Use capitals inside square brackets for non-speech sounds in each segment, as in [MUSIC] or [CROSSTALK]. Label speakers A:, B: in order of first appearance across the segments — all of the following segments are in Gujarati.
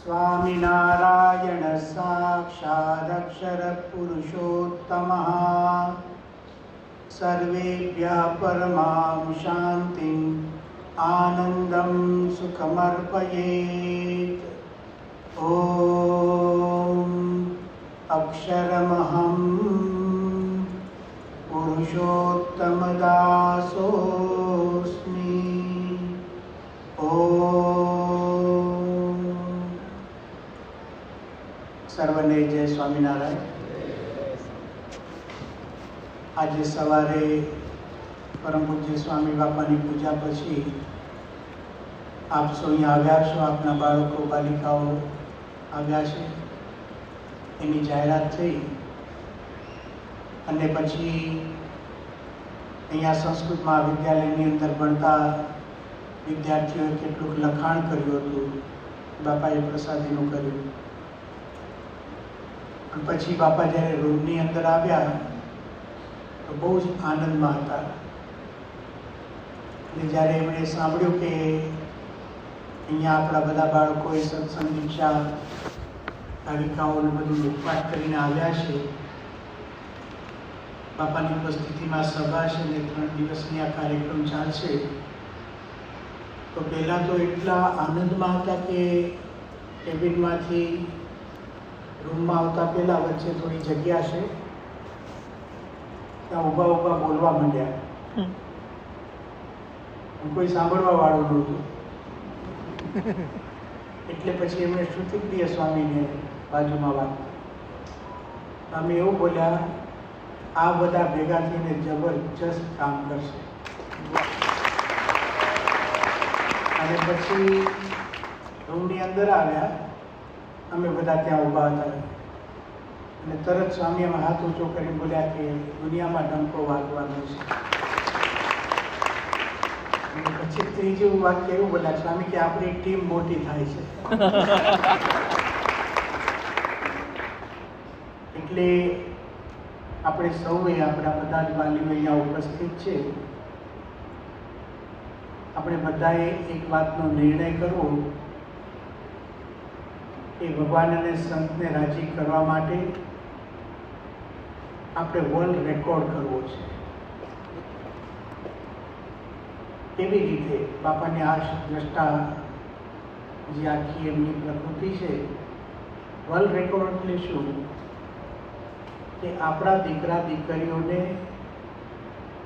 A: સ્વામિનારાયણ સાક્ષાદક્ષર પુરુષોત્તમ સર્વેભ્ય પરમામ શાંતિ આનંદમ સુખમર્પયેત ઓમ અક્ષરમહમ પુરુષો સ્વામિનારાયણ, આજે સવારે પરમ પૂજ્ય સ્વામી બાપાની પૂજા પછી આપ સૌ અહીંયા આવ્યા છો આપના બાળકો, બાલિકાઓ આવ્યા છે. એની જાહેરાત થઈ અને પછી અહીંયા સંસ્કૃત મહાવિદ્યાલયની અંદર ભણતા વિદ્યાર્થીઓએ કેટલુંક લખાણ કર્યું હતું. બાપાએ પ્રસાદીનું કર્યું. પછી બાપા જ્યારે રૂમની અંદર આવ્યા, તો બહુ જ આનંદમાં હતા. અને જ્યારે એમણે સાંભળ્યું કે અહીંયા આપણા બધા બાળકોએ સત્સંગ દીક્ષા તાલિકાઓને બધું લૂંટપાટ કરીને આવ્યા છે, બાપાની ઉપસ્થિતિમાં સભા છે ને ત્રણ દિવસની આ કાર્યક્રમ ચાલશે, તો પહેલાં તો એટલા આનંદમાં હતા કે કેબિનમાંથી રૂમમાં આવતા પહેલા વચ્ચે થોડી જગ્યા છે. ત્યાં ઊભા ઊભા બોલવા માંડ્યા. હું કોઈ સાંભળવા વાળું નહોતું. એટલે પછી એમણે શ્રુતિપ્રિય સ્વામીને બાજુમાં વાત અમે એવું બોલ્યા આ બધા ભેગા થઈને જબરજસ્ત કામ કરશે. અને પછી રૂમની અંદર આવ્યા. અમે બધા ત્યાં ઊભા હતા. અને તરત સ્વામી અમે હાથ ઊંચો કરીને બોલ્યા કે દુનિયામાં ડંકો વાગવાનો છે. પછી ત્રીજું વાક્ય એવું બોલ્યા સ્વામી કે આપણી ટીમ મોટી થાય છે. [LAUGHS] એટલે આપણે સૌએ આપણા બધા જ વાલીઓ અહીંયા ઉપસ્થિત છે. આપણે બધાએ એક વાતનો નિર્ણય કરવો કે ભગવાન અને સંતને રાજી કરવા માટે આપણે વર્લ્ડ રેકોર્ડ કરવો છે. એવી રીતે બાપાની આ દ્રષ્ટા જે આખી એમની પ્રકૃતિ છે વર્લ્ડ રેકોર્ડ એટલે શું? કે આપણા દીકરા દીકરીઓને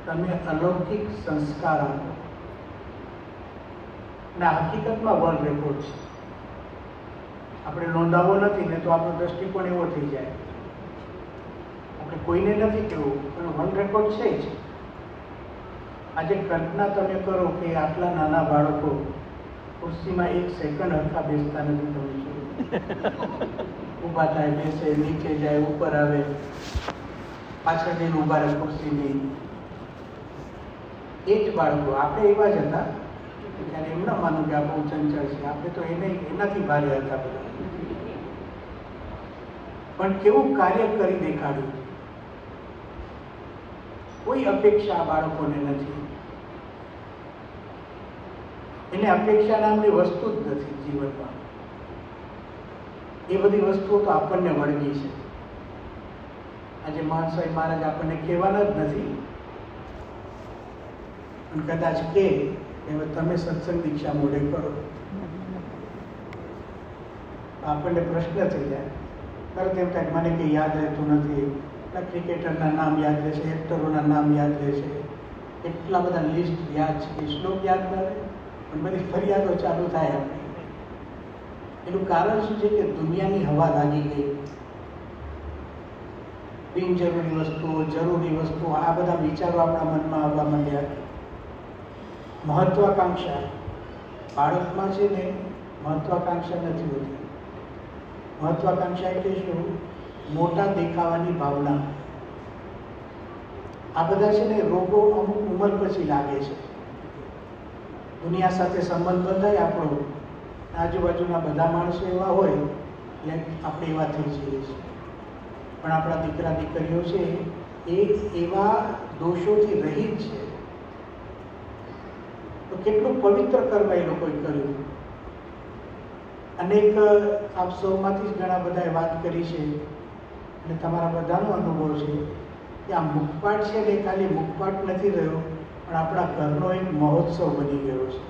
A: તમે અલૌકિક સંસ્કાર આપો. અને હકીકતમાં વર્લ્ડ રેકોર્ડ છે. આપણે નોંધાવો નથી, ને તો આપણો દ્રષ્ટિકોણ એવો થઈ જાય. આપણે કોઈને નથી કહેવું પણ વન રેકોર્ડ છે જ. આજે કલ્પના તમે કરો કે આટલા નાના બાળકો ખુરશીમાં એક સેકન્ડ હરખા બેસતા નથી તમે ઊભા થાય, બેસે, નીચે જાય, ઉપર આવે, પાછળ જઈને ઊભા રહે ખુરશીની. એ જ બાળકો, આપણે એવા જ હતા. ત્યારે એમ ના માનું કે આ બહુ ચંચળ છે. આપણે તો એને એનાથી ભારે હતા બધા. પણ કેવું કાર્ય કરી દેખાડ્યું? કોઈ અપેક્ષા આ બાળકોને નથી. એને અપેક્ષા નામની વસ્તુ જ નથી જીવનમાં. એ બધી વસ્તુઓ તો આપણને વળગી છે. આજે સાહેબ મહારાજ આપણને કહેવાના જ નથી. કદાચ કે હવે તમે સત્સંગ દીક્ષા મોઢે કરો. આપણને પ્રશ્ન થઈ જાય. તરત એમ થાય મને કંઈ યાદ રહેતું નથી. ક્રિકેટરના નામ યાદ રહેશે એક્ટરોના નામ યાદ રહેશે એટલા બધા લિસ્ટ યાદ છે શ્લોક યાદ ન રહે, પણ બધી ફરિયાદો ચાલુ થાય આપણી. એનું કારણ શું છે કે દુનિયાની હવા લાગી ગઈ. બિનજરૂરી વસ્તુઓ, જરૂરી વસ્તુઓ, આ બધા વિચારો આપણા મનમાં આવવા માંડ્યા. મહત્વાકાંક્ષા. બાળકમાં છે ને મહત્વાકાંક્ષા નથી હોતી. મહત્વાકાંક્ષા એટલે શું? મોટા દેખાવાની ભાવના. આ બધા છે ને રોગો અમુક ઉંમર પછી લાગે છે. દુનિયા સાથે સંબંધ બંધાય આપણો. આજુબાજુના બધા માણસો એવા હોય, એટલે આપણે એવા થઈ જઈએ છીએ. પણ આપણા દીકરા દીકરીઓ છે એ એવા દોષોથી રહિત છે. કેટલું પવિત્ર કર્મ એ લોકોએ કર્યું. અનેક આપ સૌમાંથી જ ઘણા બધાએ વાત કરી છે અને તમારા બધાનો અનુભવ છે કે આ મુખપાટ છે ને ખાલી મુખપાટ નથી રહ્યો, પણ આપણા ઘરનો એક મહોત્સવ બની ગયો છે.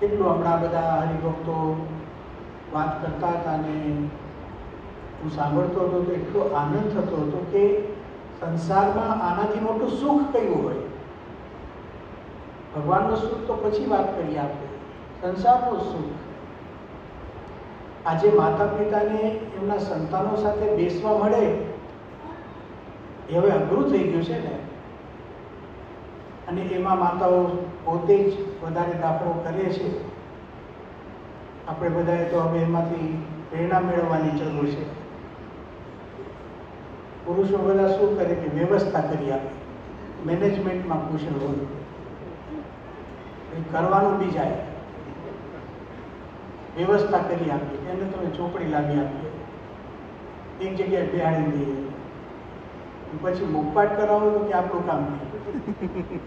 A: કેટલું આપણા બધા હરિભક્તો વાત કરતા હતા અને હું સાંભળતો હતો તો એટલો આનંદ થતો હતો કે સંસારમાં આનાથી મોટું સુખ કયું હોય? ભગવાનનું સુખ તો પછી વાત કરીએ આપણે. સંસારનું સુખ. આજે માતા પિતાને એમના સંતાનો સાથે બેસવા મળે, એ હવે અઘરું થઈ ગયું છે ને. અને એમાં માતાઓ પોતે જ વધારે દાખલો કરે છે. આપણે બધાએ તો હવે એમાંથી પ્રેરણા મેળવવાની જરૂર છે. પુરુષો બધા શું કરે કે વ્યવસ્થા કરી આપે. મેનેજમેન્ટમાં કુશળ હોય કરવાનું બી જાય. વ્યવસ્થા કરી આપી એને તમે ચોપડી લાવી આપીએ. એક જગ્યાએ બિહાડી દઈએ. પછી મુખપાટ કરાવો તો કે આપણું કામ નહીં.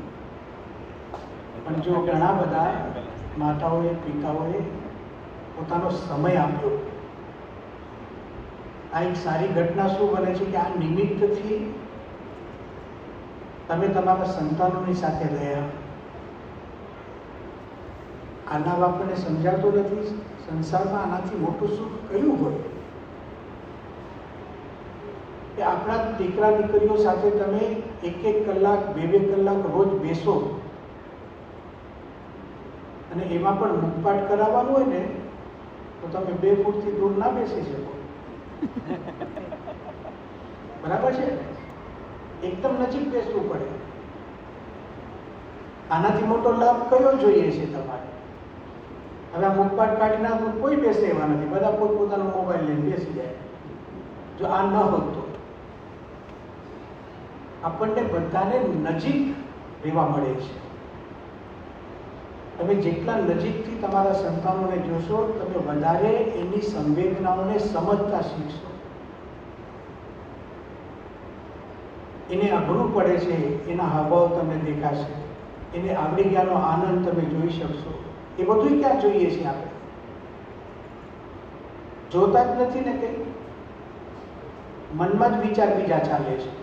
A: પણ જો ઘણા બધા માતાઓએ, પિતાઓએ પોતાનો સમય આપ્યો. આ એક સારી ઘટના શું બને છે કે આ નિમિત્તથી તમે તમારા સંતાનોની સાથે રહ્યા. આના બાપને સમજાતો નથી, સંસારમાં આનાથી મોટું સુખ કયું હોય? કે આપણા દીકરા દીકરીઓ સાથે તમે એક એક કલાક બે બે કલાક રોજ બેસો. અને એમાં પણ મુખપાટ કરાવવાનું હોય ને, તો તમે બે ફૂટથી દૂર ના બેસી શકો. [LAUGHS] બરાબર છે? એકદમ નજીક બેસવું પડે. આનાથી મોટો લાભ કયો જોઈએ છે તમારે? હવે આ મુખપાટ કાઢી નાખો કોઈ બેસે એવા નથી. બધા પોતપોતાનો મોબાઈલ લઈને બેસી જાય. જો આ ન હોત તો આપણને બધાને નજીક રહેવા મળે છે. તમે જેટલા નજીકથી તમારા સંતાનોને જોશો, તમે વધારે એની સંવેદનાઓને સમજતા શીખશો. એને અઘરું પડે છે, એના હાવભાવ તમને દેખાશે. એને આવડી ગયાનો આનંદ તમે જોઈ શકશો. એ બધું ક્યાં જોઈએ છે આપણે? જોતા જ નથી ને કંઈ? મનમાં જ વિચાર બીજા ચાલે છે.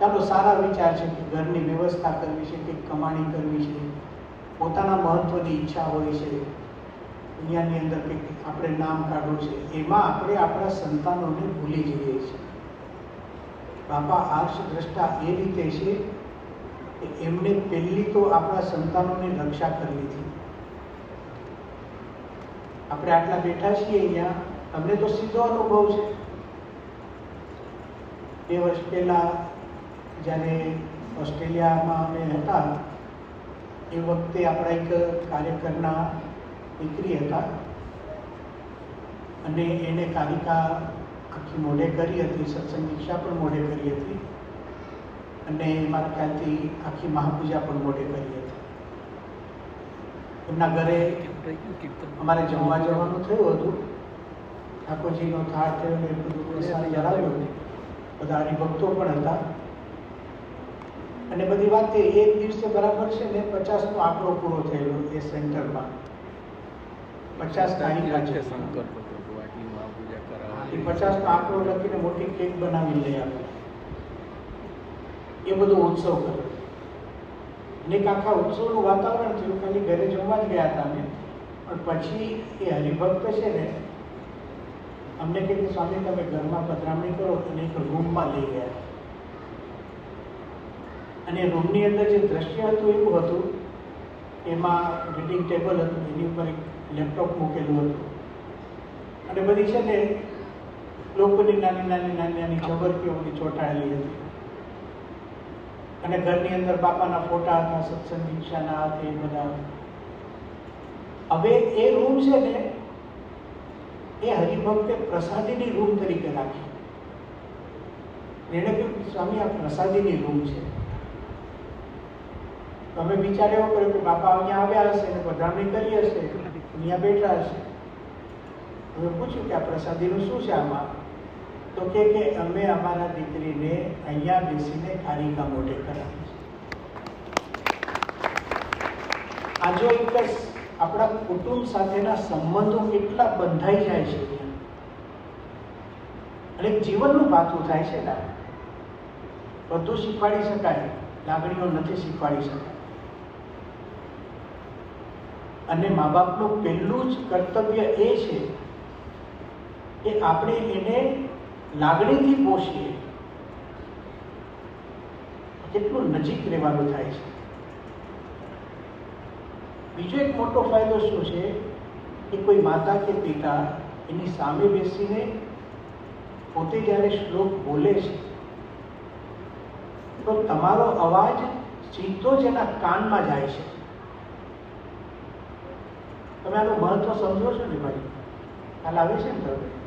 A: ચાલો, સારા વિચાર છે કે ઘરની વ્યવસ્થા કરવી છે કે કમાણી કરવી છે, પોતાના મહત્વની ઈચ્છા હોય છે, દુનિયાની અંદર કંઈક આપણે નામ કાઢવું છે, એમાં આપણે આપણા સંતાનોને ભૂલી જઈએ છીએ. બાપા આર્ષ દ્રષ્ટા એ રીતે છે કે એમને પહેલી તો આપણા સંતાનોની રક્ષા કરવી હતી આપણે આટલા બેઠા છીએ અહીંયા તમને તો સીધો અનુભવ છે. બે વર્ષ પહેલા જ્યારે ઓસ્ટ્રેલિયામાં અમે હતા, એ વખતે આપણા એક કાર્યકરના દીકરી હતા. અને એને કાલિકા આખી મોઢે કરી હતી સત્સંગ દીક્ષા પણ મોઢે કરી હતી. અને એમાં ખ્યાલથી આખી મહાપૂજા પણ મોઢે કરી હતી. એમના ઘરે અમારે જમવા જવાનું થયું હતું. ઠાકોરજીનો થાળ થયો ને બધું પ્રસાદ જણાવ્યો બધા હરિભક્તો પણ હતા. અને બધી વાત એ એક દિવસે બરાબર છે ને પચાસનો આંકડો પૂરો થયેલો એ સેન્ટરમાં. પચાસ તારીખ છે
B: શંકર
A: પચાસનો આંકડો લખીને મોટી કેક બનાવી લઈ આવે એ બધો ઉત્સવ કર્યો. અને આખા ઉત્સવનું વાતાવરણ થયું ખાલી ઘરે જમવા જ ગયા હતા અમે. પણ પછી એ હરિભક્ત છે ને, અમને કહે કે સ્વામી, તમે ઘરમાં પધરામણી કરો અને એક રૂમમાં લઈ ગયા. અને રૂમની અંદર જે દ્રશ્ય હતું એવું હતું, એમાં રીડિંગ ટેબલ હતું, એની ઉપર એક લેપટોપ મૂકેલું હતું. અને બધી છે ને, લોકોની નાની નાની નાની નાની છબરકીઓ બધી ચોંટાડેલી હતી. અને ઘરની અંદર બાપાના ફોટા હતા સત્સંગ દીક્ષાના હતા એ બધા. હવે એ રૂમ છે ને, એ હરિભક્તે પ્રસાદીની રૂમ તરીકે રાખી. એણે કહ્યું સ્વામી, આ પ્રસાદીની રૂમ છે. તમે વિચાર એવો કર્યો કે બાપા અહીંયા આવ્યા હશે ને પધરામણી કરી હશે, અહીંયા બેઠા હશે. હવે પૂછ્યું કે આ પ્રસાદીનું શું છે આમાં? તો કે કે અમે અમારા દીકરીને અહીંયા બેસીને કારિકા મોઢે કરાવી આ જો એક આપણા કુટુંબ સાથેના સંબંધો કેટલા બંધાઈ જાય છે અને જીવનનું પાથું થાય છે ને બધું શીખવાડી શકાય, લાગણીઓ નથી શીખવાડી શકાય. અને મા બાપનું પહેલું જ કર્તવ્ય એ છે કે આપણે એને લાગણીથી પોષીએ. કેટલું નજીક રહેવાનું થાય છે. બીજો એક મોટો ફાયદો શું છે? કે કોઈ માતા કે પિતા એની સામે બેસીને પોતે જ્યારે શ્લોક બોલે છે, તો તમારો અવાજ સીધો જ એના કાનમાં જાય છે. તમે આનું મહત્વ સમજો છો ને ભાઈ? ખ્યાલ આવે છે ને તમે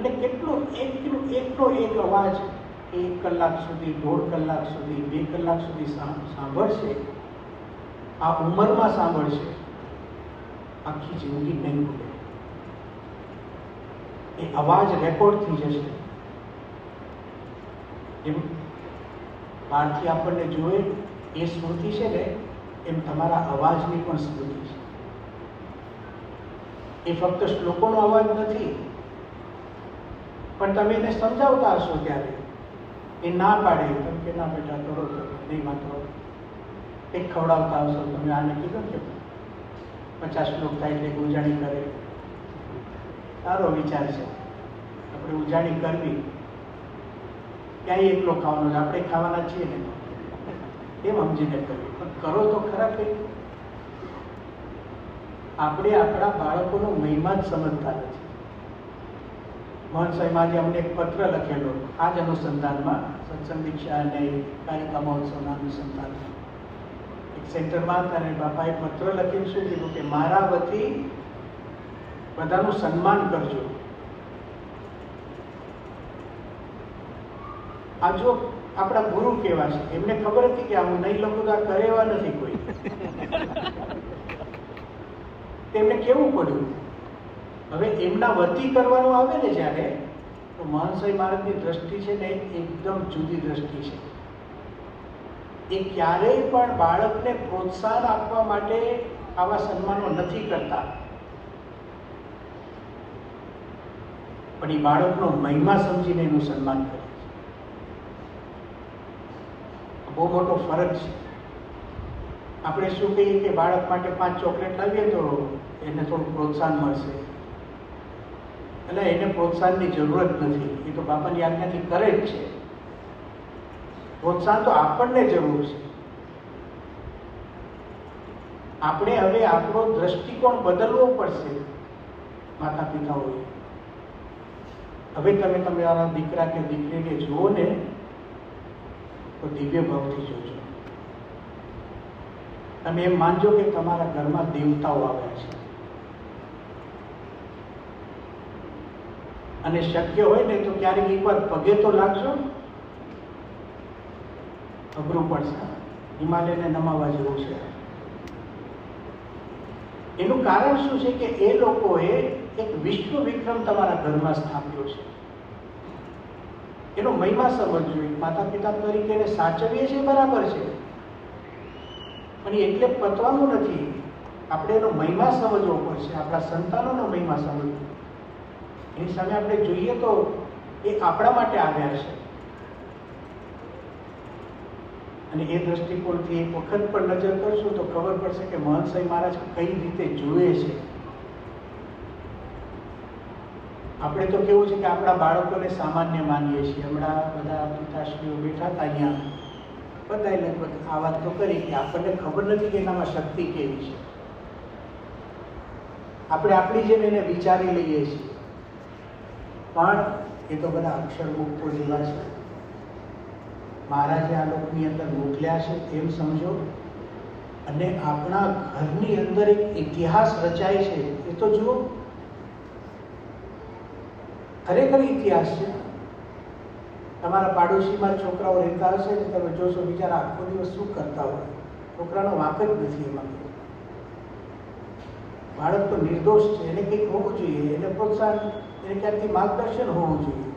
A: અને કેટલું એકનો એકનો એક અવાજ એક કલાક સુધી, દોઢ કલાક સુધી, બે કલાક સુધી સાંભળશે, આ ઉંમરમાં સાંભળશે, આખી જિંદગી નહીં ભૂલે એ અવાજ રેકોર્ડ થઈ જશે. એમ બહારથી આપણને જોવે એ સ્મૃતિ છે ને, એમ તમારા અવાજની પણ સ્મૃતિ છે. એ ફક્ત શ્લોકોનો અવાજ નથી પણ તમે એને સમજાવતા હશો ત્યારે. એ ના પાડે તમે કે ના બેટા કરો તમે નહીં વાંધો એક ખવડાવતા હશો. તમે આને કીધું કે પચાસ શ્લોક થાય એટલે ઉજાણી કરે. સારો વિચાર છે. આપણે ઉજાણી કરવી. ક્યાંય એકલો ખાવાનો છે આપણે ખાવાના છીએ ને. એમ સમજીને કરવી. પણ કરો તો ખરા કંઈ આપણે આપણા બાળકોનો મહિમા જ સમજતા નથી. મોહન સાહેબ અમને એક પત્ર લખેલો. આ જ અનુસંધાનમાં સત્સંગ દીક્ષા અને કાર્યક્રમ મહોત્સવના અનુસંધાન. એક સેન્ટરમાં અને બાપાએ પત્ર લખીને શું કીધું કે મારા વતી બધાનું સન્માન કરજો. આ જો આપણા ગુરુ કેવા છે, એમને ખબર હતી કે આ હું નહીં લખું તો આ કરે એવા નથી કોઈ. તેમને કેવું પડ્યું? હવે એમના વતી કરવાનું આવે ને જ્યારે, તો મહાનસાઈ મહારાજની દ્રષ્ટિ છે ને એકદમ જુદી દ્રષ્ટિ છે. એ ક્યારેય પણ બાળકને પ્રોત્સાહન આપવા માટે આવા સન્માનો નથી કરતા. પણ એ બાળકનો મહિમા સમજીને એનું સન્માન કરે છે. બહુ મોટો ફરક છે. આપણે શું કહીએ કે બાળક માટે પાંચ ચોકલેટ લાવીએ તો એને થોડું પ્રોત્સાહન મળશે. એટલે એને પ્રોત્સાહનની જરૂરત નથી. એ તો બાપાની આજ્ઞાથી કરે જ છે. પ્રોત્સાહન તો આપણને જરૂર છે. આપણે હવે આપણો દ્રષ્ટિકોણ બદલવો પડશે માતા પિતાઓએ હવે તમે તમારા દીકરા કે દીકરીને જુઓ ને, તો દિવ્ય ભાવથી જોજો. તમે એમ માનજો કે તમારા ઘરમાં દેવતાઓ આવ્યા છે. અને શક્ય હોય ને તો ક્યારેક એકવાર પગે તો લાગશો? અઘરું પડશે. હિમાલયને નમાવા જેવું છે. એનું કારણ શું છે કે એ લોકોએ એક વિશ્વ વિક્રમ તમારા ઘરમાં સ્થાપ્યો છે. એનો મહિમા સમજવો માતા પિતા તરીકે એને સાચવીએ છીએ બરાબર છે. પણ એટલે પતવાનું નથી. આપણે એનો મહિમા સમજવો પડશે. આપણા સંતાનોનો મહિમા સમજવો એની સામે આપણે જોઈએ તો એ આપણા માટે આવ્યા છે. અને એ દ્રષ્ટિકોણથી એક વખત પણ નજર કરશું તો ખબર પડશે કે મહંત સાહેબ મહારાજ કઈ રીતે જુએ છે. આપણે તો કેવું છે કે આપણા બાળકોને સામાન્ય માનીએ છીએ. હમણાં બધા પિતાશ્રીઓ બેઠા હતા અહીંયા. બધાએ લગભગ આ વાત તો કરી કે આપણને ખબર નથી કે એનામાં શક્તિ કેવી છે. આપણે આપણી જેમ એને વિચારી લઈએ છીએ. પણ એ તો બધા અક્ષર મુક્તો જેવા છે. મહારાજે આ લોકની અંદર મોકલ્યા છે, એમ સમજો. અને આપણા ઘરની અંદર એક ઇતિહાસ રચાય છે, એ તો જુઓ. ખરેખર ઇતિહાસ છે. તમારા પાડોશીમાં છોકરાઓ રહેતા હશે ને તમે જોશો બિચારા આખો દિવસ શું કરતા હોય. છોકરાનો વાંક જ નથી એમાં. બાળક તો નિર્દોષ છે, એને કંઈક હોવું જોઈએ, એને પ્રોત્સાહન, એને ક્યાંકથી માર્ગદર્શન હોવું જોઈએ.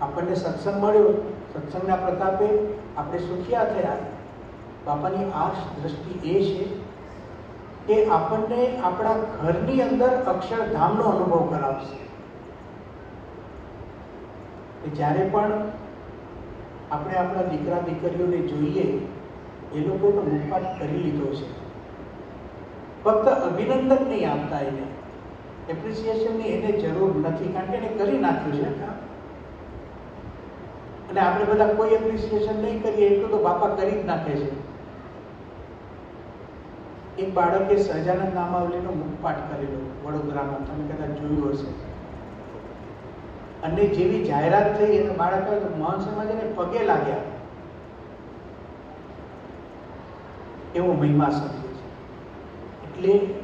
A: આપણને સત્સંગ મળ્યો, સત્સંગના પ્રતાપે આપણે સુખિયા થયા. બાપાની આ દ્રષ્ટિ એ છે કે આપણને આપણા ઘરની અંદર અક્ષરધામનો અનુભવ કરાવશે. કે જ્યારે પણ આપણે આપણા દીકરા, દીકરીઓને જોઈએ, એ લોકોનો મુખપાઠ કરી લીધો છે. ફક્ત અભિનંદન નહીં આપતા એને. એપ્રિસિએશનની એને જરૂર નથી, કારણ કે એને કરી નાખ્યું છે અને આપણે બધા કોઈ એપ્રિસિએશન નહીં કરીએ, એટલું તો બાપા કરી જ નાખે છે. એક બાળકે સહજાનંદ નામાવલીનો મુખપાઠ કરેલો વડોદરામાં, તમે કદાચ જોયું હશે. અને જેવી જાહેરાત થઈ, એને બાળકે મોહન સમાજને પગે લાગ્યા. એવો મહિમા સમજે એટલે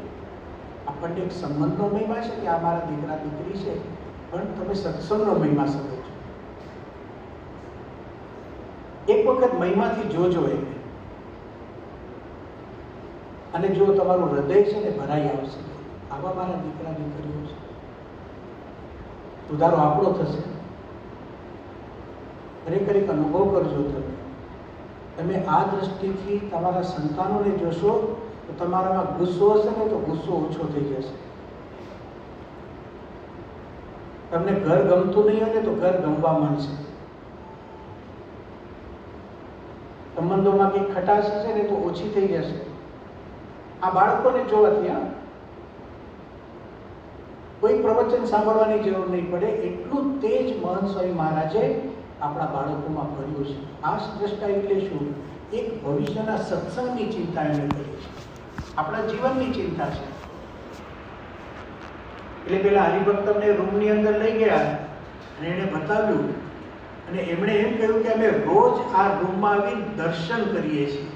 A: આપણને એક સંબંધનો મહિમા છે કે આ મારા દીકરા દીકરી છે, પણ તમે સત્સંગનો મહિમા સમજો છો. એક વખત મહિમાથી જોજો એને અને જો તમારું હૃદય છે ને ભરાઈ આવશે, આવા મારા દીકરા દીકરીઓ છે. સુધારો આપણો થશે. ખરેખર એક અનુભવ કરજો તમે. તમે આ દ્રષ્ટિથી તમારા સંતાનોને જોશો તો તમારામાં ગુસ્સો હશે ને તો ગુસ્સો ઓછો થઈ જશે. તમને ઘર ગમતું નહીં હોય ને તો ઘર ગમવા માંડશે. સંબંધોમાં કંઈક ખટાશ હશે ને તો ઓછી થઈ જશે. આ બાળકોને જોવાથી આ કોઈ પ્રવચન સાંભળવાની જરૂર નહીં પડે. એટલું તેજ મહન સ્વામી મહારાજે આપણા બાળકોમાં ભર્યું છે. આ દ્રષ્ટા એટલે શું? એક ભવિષ્યના સત્સંગની ચિંતા એમણે કરી છે. આપણા જીવનની ચિંતા છે. એટલે પેલા હરિભક્તમને રૂમની અંદર લઈ ગયા અને એને બતાવ્યું અને એમણે એમ કહ્યું કે અમે રોજ આ રૂમમાં આવી દર્શન કરીએ છીએ.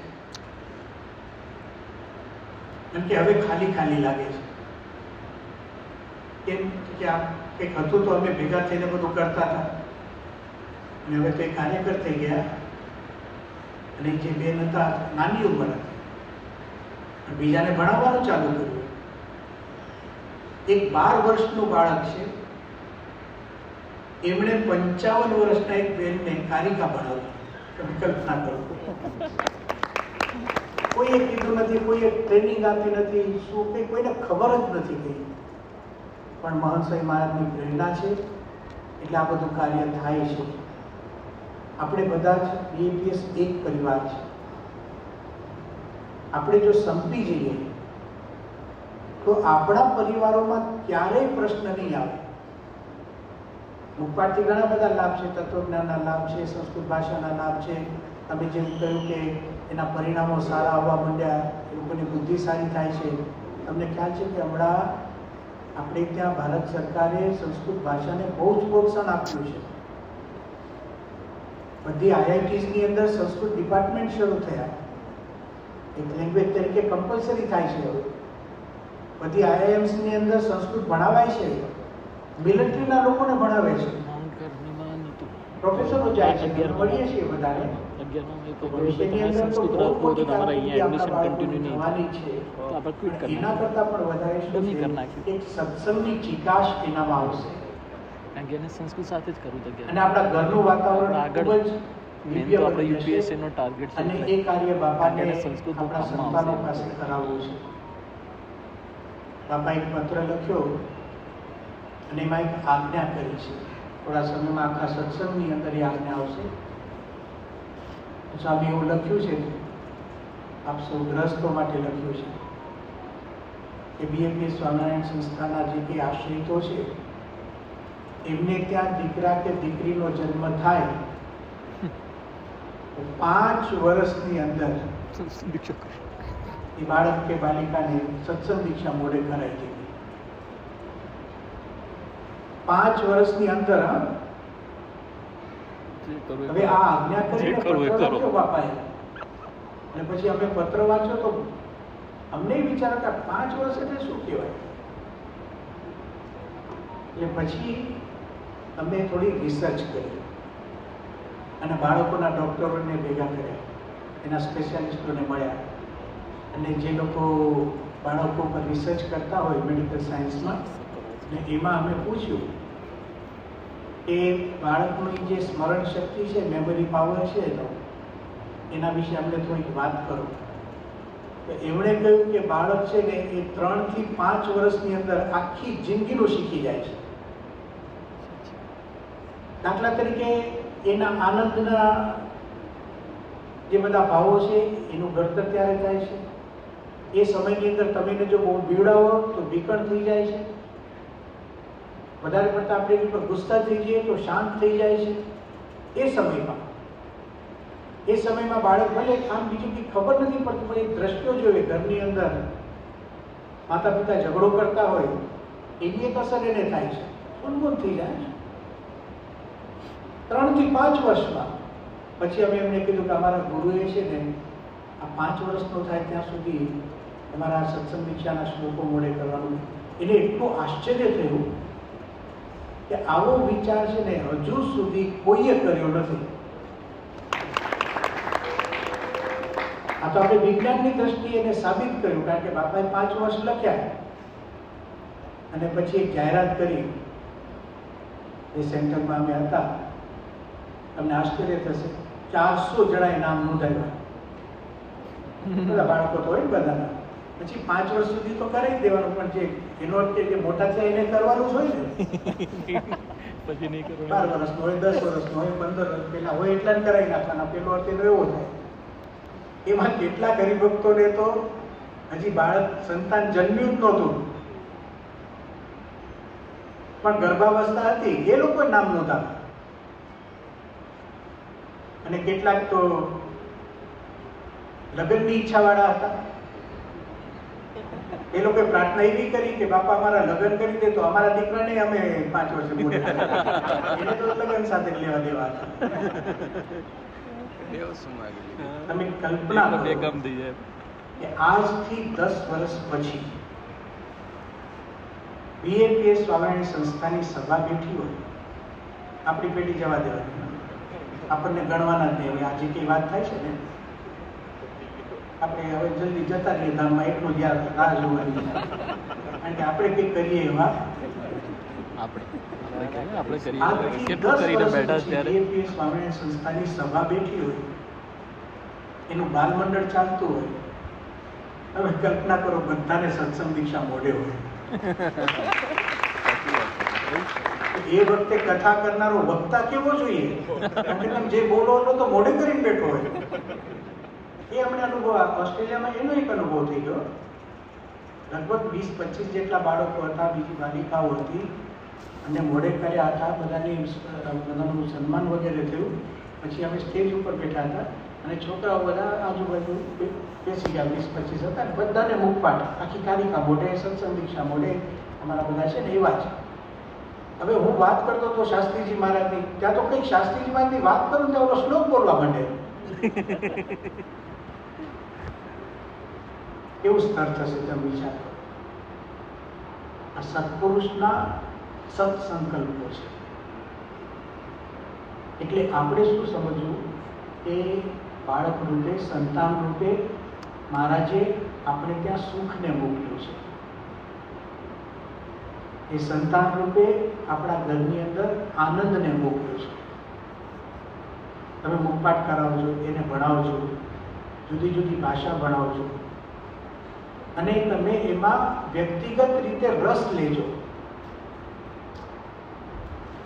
A: કેમ કે હવે ખાલી ખાલી લાગે છે. કેમ કે આ કંઈક હતું તો અમે ભેગા થઈને બધું કરતા હતા. અને હવે કંઈ કાર્યકર થઈ ગયા. અને જે બેન હતા, નાની ઉંમર હતી. બીજાને ભણાવવાનું ચાલુ કર્યું. એક બાર વર્ષનું બાળક છે. એમણે પંચાવન વર્ષના એક બેનને કારિકા ભણાવી. તમે કલ્પના કરો. કોઈએ કીધું નથી કોઈએ ટ્રેનિંગ આપી નથી, શું કંઈ, કોઈને ખબર જ નથી કંઈ. પણ મહંસાઈ મહારાજની પ્રેરણા છે. એટલે આ બધું કાર્ય થાય છે. આપણે બધા જ બીએપીએસ એક પરિવાર છે. આપણે જો સંપી જઈએ, તો આપણા પરિવારોમાં ક્યારેય પ્રશ્ન નહીં આવે. મુખપાઠથી ઘણા બધા લાભ છે, તત્વજ્ઞાનના લાભ છે, સંસ્કૃત ભાષાના લાભ છે. તમે જેમ કહ્યું કે એના પરિણામો સારા આવવા માંડ્યા લોકોની બુદ્ધિ સારી થાય છે. તમને ખ્યાલ છે કે હમણાં આપણે ત્યાં ભારત સરકારે સંસ્કૃત ભાષાને બહુ જ પ્રોત્સાહન આપ્યું છે. બધી આઈઆઈટીની અંદર સંસ્કૃત ડિપાર્ટમેન્ટ શરૂ થયા. એક લેંગ્વેજ તરીકે કમ્પલસરી થાય છે હવે. બધી આઈઆઈએમ્સની અંદર સંસ્કૃત ભણાવાય છે. મિલિટરીના લોકોને ભણાવે છે. પ્રોફેસરો જાય છે. ભણીએ છીએ વધારે
B: સંસ્કૃત સાથે જ કરવું
A: અને આપણા ઘરનું વાતાવરણ
B: આગળ મેન તો આપણે
A: બની
B: યુપીએસસી નો ટાર્ગેટ છે
A: અને એ કાર્ય બાપાને
B: સંસ્કૃત
A: આપણા. પાસે કરાવવું છે. બાપા એક પત્ર લખ્યો અને એમાં એક આજ્ઞા કરી છે. થોડા સમયમાં આખા સત્સંગની અંદર એ આજ્ઞા આવશે. સ્વામી એવું લખ્યું છે આપ સૌ ગ્રસ્તો માટે લખ્યું છે કે બીએપી સ્વામિનારાયણ સંસ્થાના જે કંઈ આશ્રિતો છે એમને ત્યાં દીકરા કે દીકરીનો જન્મ થાય પાંચ વર્ષની અંદર એ બાળક કે બાલિકાને સત્સંગ દીક્ષા મોડે કરાઈ દીધી પાંચ વર્ષની અંદર હવે. આ આજ્ઞા
B: કરો.
A: બાપાએ. અને પછી અમે પત્ર વાંચ્યો તો અમને વિચાર હતા પાંચ વર્ષ એટલે શું કહેવાય? એટલે પછી અમે થોડી રિસર્ચ કરી. અને બાળકોના ડૉક્ટરોને ભેગા કર્યા. એના સ્પેશિયાલિસ્ટોને મળ્યા. અને જે લોકો બાળકો પર રિસર્ચ કરતા હોય મેડિકલ સાયન્સમાં ને એમાં અમે પૂછ્યું કે બાળકની જે સ્મરણ શક્તિ છે મેમરી પાવર છે એનો એના વિશે અમને થોડીક વાત કરો. તો એમણે કહ્યું કે બાળક છે ને, એ ત્રણથી પાંચ વર્ષની અંદર આખી જિંદગીનું શીખી જાય છે. દાખલા તરીકે એના આનંદના જે બધા ભાવો છે, એનું ઘડતર ત્યારે થાય છે. એ સમયની અંદર તમે જો બહુ બીવડાવો, તો બીકણ થઈ જાય છે. વધારે પડતા આપણે એની પર ગુસ્સા થઈ જઈએ, તો શાંત થઈ જાય છે. એ સમયમાં. એ સમયમાં બાળક ભલે આમ બીજું કંઈ ખબર નથી પડતી, પણ એ દ્રશ્યો જોઈએ ઘરની અંદર. માતા પિતા ઝઘડો કરતા હોય, એની એક અસર એને થાય છે. ઉન્મૂન થઈ જાય છે. ત્રણથી પાંચ વર્ષમાં. પછી અમે એમને કીધું કે અમારા ગુરુએ છે ને, આ પાંચ વર્ષનો થાય ત્યાં સુધી અમારા સત્સંગ દીક્ષાના શ્લોકો મોડે કરવાનું એને એટલું આશ્ચર્ય થયું કે આવો વિચાર છે ને હજુ સુધી કોઈએ કર્યો નથી. આ તો આપણે વિજ્ઞાનની દ્રષ્ટિએ એને સાબિત કર્યું, કારણ કે બાપાએ પાંચ વર્ષ લખ્યા. અને પછી એક જાહેરાત કરી. એ સેન્ટરમાં અમે હતા. તમને આશ્ચર્ય થશે. ચારસો જણાએ નામ નોંધાવ્યા. બધા બાળકો તો હોય ને બધાના. પછી પાંચ વર્ષ સુધી તો કરાવી દેવાનું પણ જે એનો જે મોટા છે એને કરવાનું જ હોય ને.
B: પછી નહીં કરવાનું.
A: બાર વર્ષનો હોય દસ વર્ષનો હોય પંદર વર્ષ પહેલા હોય એટલા જ કરાવી નાખવાના. પેલો અર્થ એનો એવો થાય. એમાં કેટલા હરિભક્તોને તો હજી બાળક સંતાન જન્મ્યું જ નહોતું. પણ ગર્ભાવસ્થા હતી એ લોકો નામ નહોતા અને કેટલાક તો લગ્નની ઈચ્છાવાળા હતા એ લોકોએ પ્રાર્થના એવી કરી કે બાપા અમારા લગ્ન કરી દે તો અમારા દીકરાને અમે પાંચ વર્ષે એને તો લગ્ન સાથે લેવા દેવા? તમે કલ્પના કરો. કે આજથી દસ વર્ષ પછી બીએપીએસ સ્વામિનારાયણ સંસ્થાની સભા બેઠી હોય આપણી પેઢી જવા દેવાની આપણને ગણવાના જ નહીં. હવે આજે કઈ વાત થાય છે ને આપણે હવે જલ્દી જતા રહીએ ધામમાં એટલું જ રાહ જોવાની. કારણ કે આપણે કંઈક કરીએ એવા સભા બેઠી હોય એનું બાલમંડળ ચાલતું હોય તમે કલ્પના કરો બધાને સત્સંગ દીક્ષા મોઢે હોય. એ વખતે કથા કરનારો વક્તા કેવો જોઈએ? કારણ કે તમે જે બોલો હતો તો મોઢે કરીને બેઠો હોય. એ અમને અનુભવ ઓસ્ટ્રેલિયામાં એનો એક અનુભવ થઈ ગયો. લગભગ વીસ, પચીસ જેટલા બાળકો હતા, બીજી બાલિકાઓ હતી. અને મોઢે કર્યા હતા, બધાની બધાનું સન્માન વગેરે થયું. પછી અમે સ્ટેજ ઉપર બેઠા હતા. અને છોકરાઓ બધા આજુબાજુ બેસી ગયા, વીસ, પચીસ હતા. બધાને મુખપાઠ. આખી કારિકા મોઢે, સત્સંગ દીક્ષા મોઢે અમારા બધા છે ને એવા જ. હવે હું વાત કરતો તો શાસ્ત્રીજી મહારાજની ત્યાં તો કંઈક શાસ્ત્રીજી મહારાજની વાત કરું ત્યાં ઓલો શ્લોક બોલવા માંડે. [LAUGHS] કેવું સ્તર થશે તમે વિચાર કરો. આ સત્પુરુષના સત્સંકલ્પો છે. એટલે આપણે શું સમજવું? કે બાળક રૂપે સંતાન રૂપે મહારાજે આપણે ત્યાં સુખને મોકલ્યું છે. એ સંતાન રૂપે આપણા ઘરની અંદર આનંદને મોકલ્યો છે. તમે મુખપાઠ કરાવજો એને ભણાવજો જુદી જુદી ભાષા ભણાવજો અને તમે એમાં વ્યક્તિગત રીતે રસ લેજો.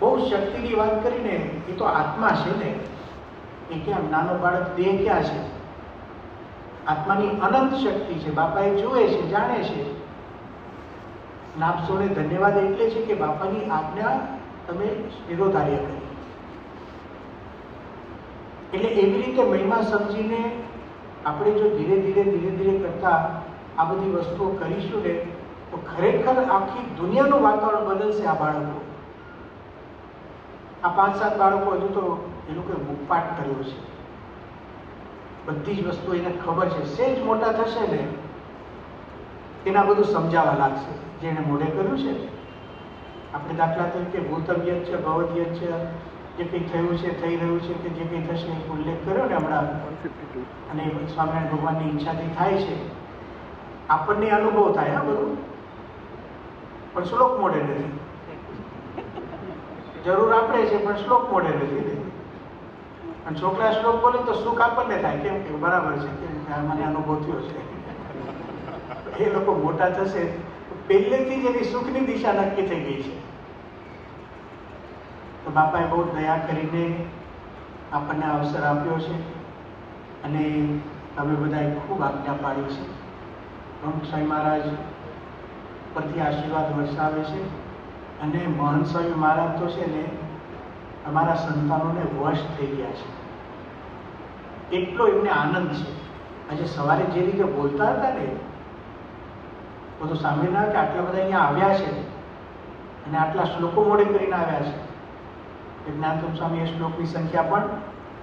A: બહુ શક્તિની વાત કરીને એ તો આત્મા છે ને? એ ક્યાં નાનો બાળક દેહ ક્યાં છે? આત્માની અનંત શક્તિ છે. બાપા એ જુએ છે, જાણે છે. નાપસોને ધન્યવાદ એટલે છે કે બાપાની આજ્ઞા તમે શિરોધાર્ય કરી. એટલે એવી રીતે મહિમા સમજીને આપણે જો ધીરે ધીરે ધીરે ધીરે કરતા આ બધી વસ્તુઓ કરીશું ને, તો ખરેખર આખી દુનિયાનું વાતાવરણ બદલશે આ બાળકો. આ પાંચ સાત બાળકો હજુ તો એ લોકોએ મુખપાટ કર્યો છે. બધી જ વસ્તુ એને ખબર છે. સેજ મોટા થશે ને તેના બધું સમજાવવા લાગશે જેણે મોઢે કર્યું છે. આપણે દાખલા તરીકે ભૂતવ્ય છે ભવદ્ય છે, જે કંઈ થયું છે, થઈ રહ્યું છે કે જે કંઈ થશે એ ઉલ્લેખ કર્યો ને હમણાં. અને સ્વામિનારાયણ ભગવાનની ઈચ્છાથી થાય છે. આપણને અનુભવ થાય હા બધું. પણ શ્લોક મોડે નથી. જરૂર આપણે છે, પણ શ્લોક મોડે નથી અને છોકરા શ્લોક બોલે તો સુખ આપણને થાય. કેમ કે બરાબર છે કે મને અનુભવ થયો છે. એ લોકો મોટા થશે પહેલેથી જ એની સુખની દિશા નક્કી થઈ ગઈ છે. તો બાપાએ બહુ દયા કરીને આપણને અવસર આપ્યો છે અને તમે બધાએ ખૂબ આજ્ઞા પાડી છે. પ્રમુખ સ્વામી મહારાજ પરથી આશીર્વાદ વરસાવે છે અને મહંત સ્વામી મહારાજ તો છે ને અમારા સંતાનોને વશ થઈ ગયા છે. એટલો એમને આનંદ છે. આજે સવારે જે રીતે બોલતા હતા ને બધું સાંભળીને કે આટલા બધા અહીંયા આવ્યા છે અને આટલા શ્લોકો મોડે કરીને આવ્યા છે. એ સ્વામી સ્વામીએ શ્લોકની સંખ્યા પણ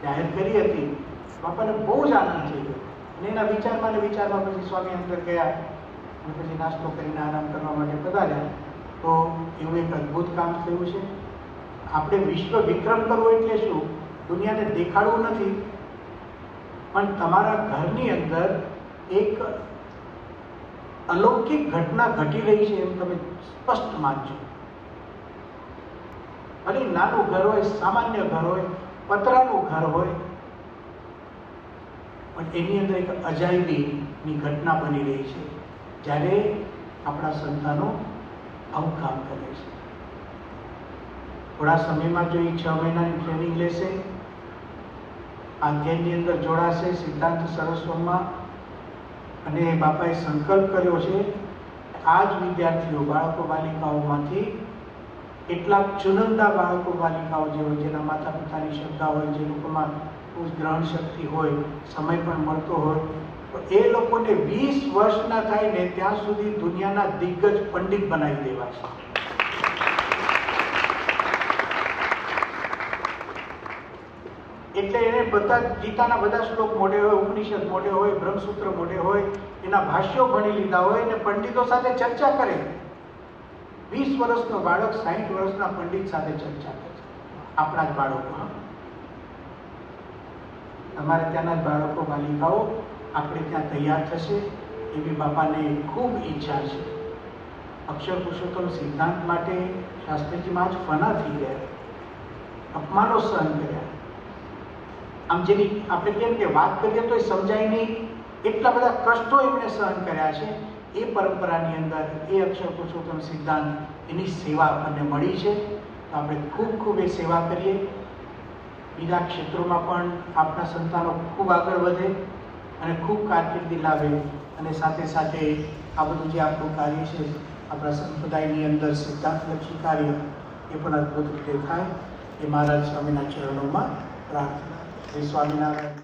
A: જાહેર કરી હતી. બાપાને બહુ જ આનંદ થઈ ગયો. અને એના વિચારમાં ને વિચારમાં પછી સ્વામી અંદર ગયા અને પછી નાસ્તો કરીને આરામ કરવા માટે પધાર્યા. તો એવું એક અદ્ભુત કામ થયું છે. આપણે વિશ્વ વિક્રમ કરવો એટલે શું? દુનિયાને દેખાડવું નથી. પણ તમારા ઘરની અંદર એક અલૌકિક ઘટના ઘટી રહી છે એમ તમે સ્પષ્ટ માનજો. ભલે નાનું ઘર હોય, સામાન્ય ઘર હોય, પતરાનું ઘર હોય, પણ એની અંદર એક અજાયબીની ઘટના બની રહી છે, જ્યારે આપણા સંતાનો આવું કામ કરે છે. થોડા સમયમાં જો એ છ મહિનાની ટ્રેનિંગ લેશે, આ અંદર જોડાશે, સિદ્ધાંત સરસ્વતમાં અને બાપાએ સંકલ્પ કર્યો છે આ જ વિદ્યાર્થીઓ બાળકો બાલિકાઓમાંથી કેટલાક ચુનંદા બાળકો બાલિકાઓ જે હોય, જેના માતા પિતાની શ્રદ્ધા હોય, જે લોકોમાં ગ્રહણ શક્તિ હોય, સમય પણ મળતો હોય, તો એ લોકોને વીસ વર્ષના થાય ને ત્યાં સુધી દુનિયાના દિગ્ગજ પંડિત બનાવી દેવા છે. એટલે એને બધા ગીતાના બધા શ્લોક મોઢે હોય, ઉપનિષદ મોઢે હોય, બ્રહ્મસૂત્ર મોઢે હોય, એના ભાષ્યો ભણી લીધા હોય અને પંડિતો સાથે ચર્ચા કરે. વીસ વર્ષનો બાળક સાહીઠ વર્ષના પંડિત સાથે ચર્ચા કરે આપણા જ બાળકો તમારે ત્યાંના જ બાળકો બાલિકાઓ, આપણે ત્યાં તૈયાર થશે, એવી બાપાને ખૂબ ઈચ્છા છે. અક્ષર પુરુષોત્તમ સિદ્ધાંત માટે શાસ્ત્રીજીમાં જ ફના થઈ ગયા. અપમાનો સહન કર્યા. આમ જેની આપણે કેમ કે વાત કરીએ તો એ સમજાય નહીં એટલા બધા કષ્ટો એમણે સહન કર્યા છે, એ પરંપરાની અંદર એ અક્ષર પુરુષોત્તમ સિદ્ધાંત એની સેવા આપણને મળી છે. તો આપણે ખૂબ ખૂબ એ સેવા કરીએ. બીજા ક્ષેત્રોમાં પણ આપણા સંતાનો ખૂબ આગળ વધે અને ખૂબ કારકિર્દી લાવે અને સાથે સાથે આ બધું જે આપણું કાર્ય છે, આપણા સંપ્રદાયની અંદર સિદ્ધાંતલક્ષી કાર્ય એ પણ અદ્ભુત રીતે થાય. એ મહારાજ સ્વામીના ચરણોમાં પ્રાર્થના શ્રી સ્વામિનારાયણ.